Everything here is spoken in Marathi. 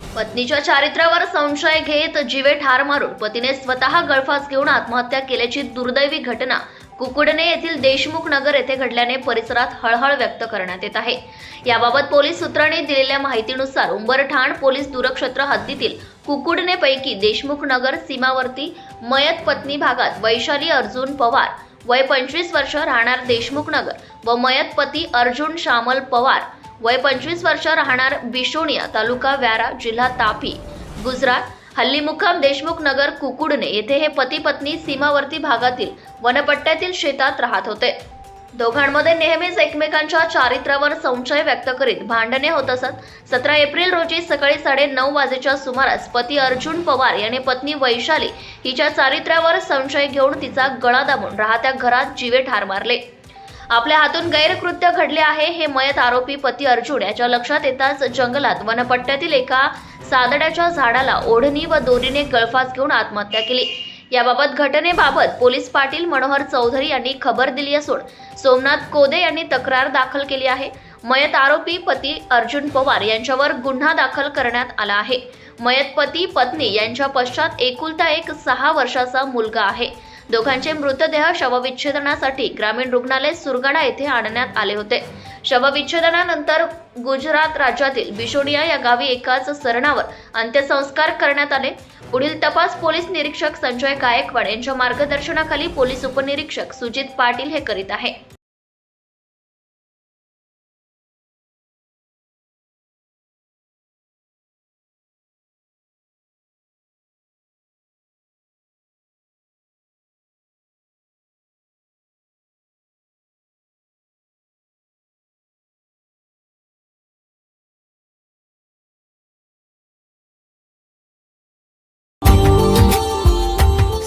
पत्नीच्या चारित्र्यावर संशय घेत जीवे ठार मारून पतीने स्वतः गळफास घेऊन आत्महत्या केल्याची दुर्दैवी घटना कुकुडणे येथील देशमुख नगर येथे घडल्याने परिसरात हळहळ व्यक्त करण्यात येत आहे. याबाबत पोलीस सूत्रांनी दिलेल्या माहितीनुसार उंबरठाण पोलीस दूरक्षेत्र हद्दीतील कुकुडणेपैकी देशमुख नगर सीमावर्ती मयत पत्नी भागात वैशाली अर्जुन पवार वय पंचवीस वर्ष राहणार देशमुख नगर व मयत पती अर्जुन श्यामल पवार. वय पंचवीस वर्ष राहणार बिशोणिया तालुका व्यारा जिल्हा तापी. गुजरात हल्ली मुक्काम देशमुख नगर कुकुडणे येथे हे पती पत्नी सीमावर्ती भागातील वनपट्ट्यातील शेतात राहत होते. दोघांमध्ये नेहमीच एकमेकांच्या चारित्र्यावर संशय व्यक्त करीत भांडणे होत असत. सतरा एप्रिल रोजी सकाळी साडे नऊ वाजेच्या सुमारास पती अर्जुन पवार याने पत्नी वैशाली हिच्या चारित्र्यावर संशय घेऊन तिचा गळा दाबून राहत्या घरात जीवे ठार मारले. आपल्या हातून गैरकृत्य घडले आहे हे मयत आरोपी पती अर्जुन याच्या लक्षात येताच जंगलात वनपट्ट्यातील एका सादड्याच्या झाडाला ओढणी व दोरीने गळफास घेऊन आत्महत्या केली. याबाबत घटनेबाबत पोलीस पाटील मनोहर चौधरी यांनी खबर दिली असून सोमनाथ कोदे यांनी तक्रार दाखल केली आहे. मयत आरोपी पती अर्जुन पवार यांच्यावर गुन्हा दाखल करण्यात आला आहे. मयत पती पत्नी यांच्या पश्चात एकुलता एक सहा वर्षाचा मुलगा आहे. दोघांचे मृतदेह शवविच्छेदनासाठी ग्रामीण रुग्णालय सुरगाणा येथे आणण्यात आले होते. शवविच्छेदनानंतर गुजरात राज्यातील बिशोडिया या गावी एकाच सरणावर अंत्यसंस्कार करण्यात आले. पुढील तपास पोलीस निरीक्षक संजय गायकवाड यांच्या मार्गदर्शनाखाली पोलीस उपनिरीक्षक सुजित पाटील हे करीत आहे.